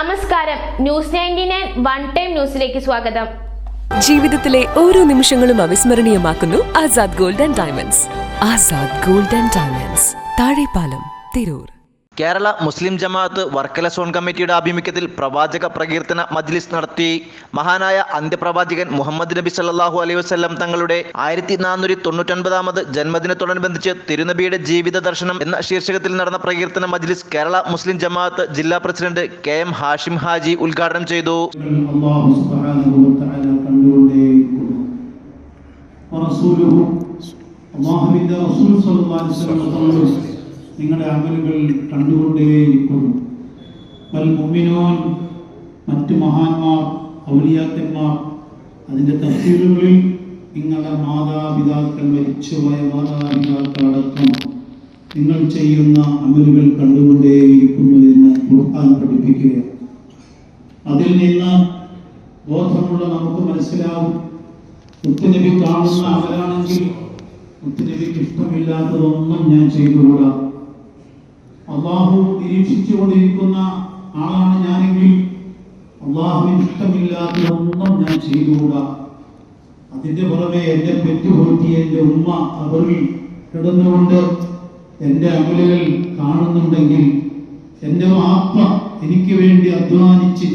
നമസ്കാരം. News ninety nine one time ന്യൂസിലേക്ക് സ്വാഗതം. ജീവിതത്തിലെ ഓരോ നിമിഷങ്ങളും അവിസ്മരണീയമാക്കുന്നു Azad gold and diamonds. Azad gold and diamonds. Thazhepalam Tirur. Kerala Muslim Jamaath Varkala zone കമ്മിറ്റിയുടെ ആഭിമുഖ്യത്തിൽ പ്രവാചക പ്രകീർത്തന മജ്ലിസ് നടത്തി. മഹാനായ അന്ത്യപ്രവാചകൻ മുഹമ്മദ് നബി സല്ലാഹു അലൈഹി വസല്ലം തങ്ങളുടെ ആയിരത്തി നാനൂറ്റി തൊണ്ണൂറ്റൊൻപതാമത് ജന്മദിനത്തോടനുബന്ധിച്ച് തിരുനബിയുടെ ജീവിത ദർശനം എന്ന ശീർഷകത്തിൽ നടന്ന പ്രകീർത്തന മജ്ലിസ് കേരള മുസ്ലിം ജമാഅത്ത് ജില്ലാ president K M Hashim Haji ഉദ്ഘാടനം ചെയ്തു. അള്ളാഹു സുബ്ഹാനഹു വതആല കണ്ടുകൊണ്ടേയിരിക്കുന്നു. റസൂൽ സല്ലല്ലാഹു അലൈഹി വസല്ലം നിങ്ങളുടെ അമലുകൾ കണ്ടുകൊണ്ടേയിരിക്കുന്നു വൽ മുമ്മിനോൻ മറ്റു മഹാന്മാർ ഔലിയാക്കന്മാർ അതിന്റെ തഫ്സീലുകളിൽ നിങ്ങളുടെ മാതാപിതാക്കൾ മരിച്ചുപോയ മാതാപിതാക്കൾ അടക്കം നിങ്ങൾ ചെയ്യുന്ന അമലുകൾ കണ്ടുകൊണ്ടേയിരിക്കുന്നു എന്ന് ഖുർആൻ പഠിപ്പിക്കുക അതിൽ നിന്ന് ബോധമുള്ള നമുക്ക് മനസ്സിലാവും. മുത്തുനബി കാണുന്ന അവരാണെങ്കിൽ മുത്തുനബിക്ക് ഇഷ്ടമില്ലാത്തതൊന്നും ഞാൻ ചെയ്തുകൂടാ. അള്ളാഹു നിരീക്ഷിച്ചുകൊണ്ടിരിക്കുന്ന ആളാണ് ഞാനെങ്കിൽ അള്ളാഹുവിന് ഇഷ്ടമില്ലാത്തതൊന്നും ഞാൻ ചെയ്തുകൂടാ. അതിന്റെ പുറമെ എന്റെ പെറ്റുപോറ്റിയ എന്റെ ഉമ്മ കബറിൽ കിടന്നുകൊണ്ട് എന്റെ അമലുകൾ കാണുന്നുണ്ടെങ്കിൽ എന്റെ വാപ്പ എനിക്ക് വേണ്ടി അധ്വാനിച്ച്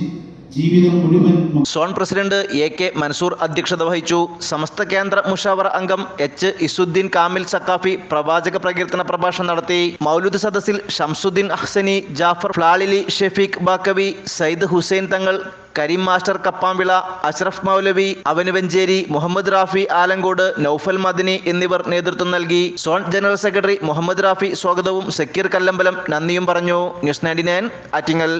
ജീവിതം മുഴുവൻ zone president A K Mansoor അധ്യക്ഷത വഹിച്ചു. സമസ്ത കേന്ദ്ര മുഷാവറ അംഗം എച്ച് ഇസുദ്ദീൻ കാമിൽ സക്കാഫി പ്രവാചക പ്രകീർത്തന പ്രഭാഷണം നടത്തി. മൗലൂദ് സദസ്സിൽ ഷംസുദ്ദീൻ അഹ്സനി ജാഫർ ഫ്ലാളിലി ഷെഫീഖ് ബാക്കവി സയ്യിദ് ഹുസൈൻ തങ്ങൾ കരീം മാസ്റ്റർ കപ്പാമ്പിള അഷ്റഫ് മൗലവി അവനുവഞ്ചേരി മുഹമ്മദ് റാഫി ആലങ്കോട് നൌഫൽ മദിനി എന്നിവർ നേതൃത്വം നൽകി. Zone general secretary Muhammad Rafi സ്വാഗതവും സക്കീർ കല്ലമ്പലം നന്ദിയും പറഞ്ഞു. News ninety nine Attingal